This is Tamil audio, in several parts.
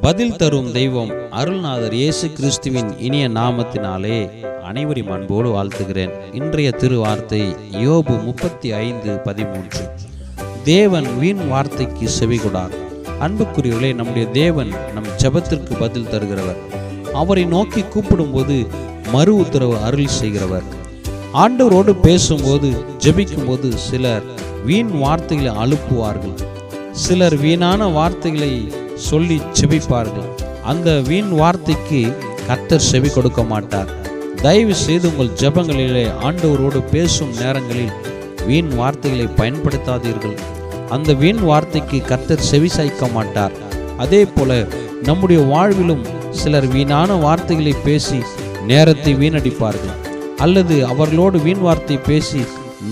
பதில் தரும் தெய்வம் அருள்நாதர் இயேசு கிறிஸ்துவின் இனிய நாமத்தினாலே அனைவரும் அன்போடு வாழ்த்துகிறேன். இன்றைய திருவார்த்தை யோபு முப்பத்தி ஐந்து பதிமூன்று. தேவன் வீண் வார்த்தைக்கு செவிகொடார். அன்புக்குரியவர்களே நம்முடைய தேவன் நம் ஜெபத்திற்கு பதில் தருகிறவர். அவரை நோக்கி கூப்பிடும்போது மறு உத்தரவு அருள் செய்கிறவர். ஆண்டவரோடு பேசும்போது ஜெபிக்கும்போது சிலர் வீண் வார்த்தைகளை அழுப்புவார்கள் சிலர் வீணான வார்த்தைகளை சொல்லி செபிப்பார்கள். அந்த வீண் வார்த்தைக்கு கர்த்தர் செவி கொடுக்க மாட்டார். தயவு செய்து உங்கள் ஜெபங்களிலே ஆண்டவரோடு பேசும் நேரங்களில் வீண் வார்த்தைகளை பயன்படுத்தாதீர்கள். அந்த வீண் வார்த்தைக்கு கர்த்தர் செவி சாய்க்க மாட்டார். அதே போல நம்முடைய வாழ்விலும் சிலர் வீணான வார்த்தைகளை பேசி நேரத்தை வீணடிப்பார்கள். அல்லது அவர்களோடு வீண் வார்த்தை பேசி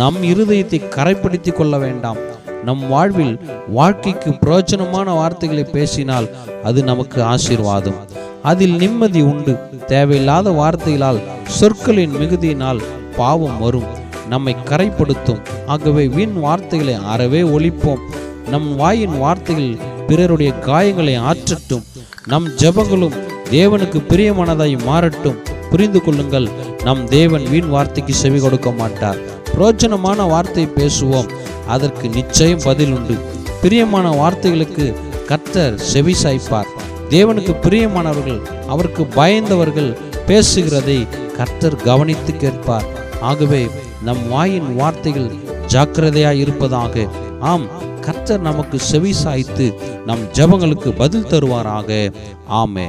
நம் இருதயத்தை கரைப்படுத்திக் கொள்ள வேண்டாம். நம் வாழ்வில் வாழ்க்கைக்கு பிரயோஜனமான வார்த்தைகளை பேசினால் அது நமக்கு ஆசீர்வாதம். அதில் நிம்மதி உண்டு. தேவையில்லாத வார்த்தைகளால் சொற்களின் மிகுதியினால் பாவம் வரும். நம்மை கரைப்படுத்தும் ஆகவே வீண் வார்த்தைகளை அறவே ஒழிப்போம். நம் வாயின் வார்த்தைகள் பிறருடைய காயங்களை ஆற்றட்டும். நம் ஜெபங்களும் தேவனுக்கு பிரியமானதாய் மாறட்டும். புரிந்து கொள்ளுங்கள் நம் தேவன் வீண் வார்த்தைக்கு செவி கொடுக்க மாட்டார். பிரோஜனமான வார்த்தை பேசுவோம். அதற்கு நிச்சயம் பதில் உண்டு. பிரியமான வார்த்தைகளுக்கு கர்த்தர் செவி சாய்ப்பார் தேவனுக்கு பிரியமானவர்கள் அவருக்கு பயந்தவர்கள் பேசுகிறதை கர்த்தர் கவனித்து கேட்பார். ஆகவே நம் வாயின் வார்த்தைகள் ஜாக்கிரதையாய் இருப்பதாக. ஆம் கர்த்தர் நமக்கு செவி சாய்த்து நம் ஜெபங்களுக்கு பதில் தருவாராக. ஆமே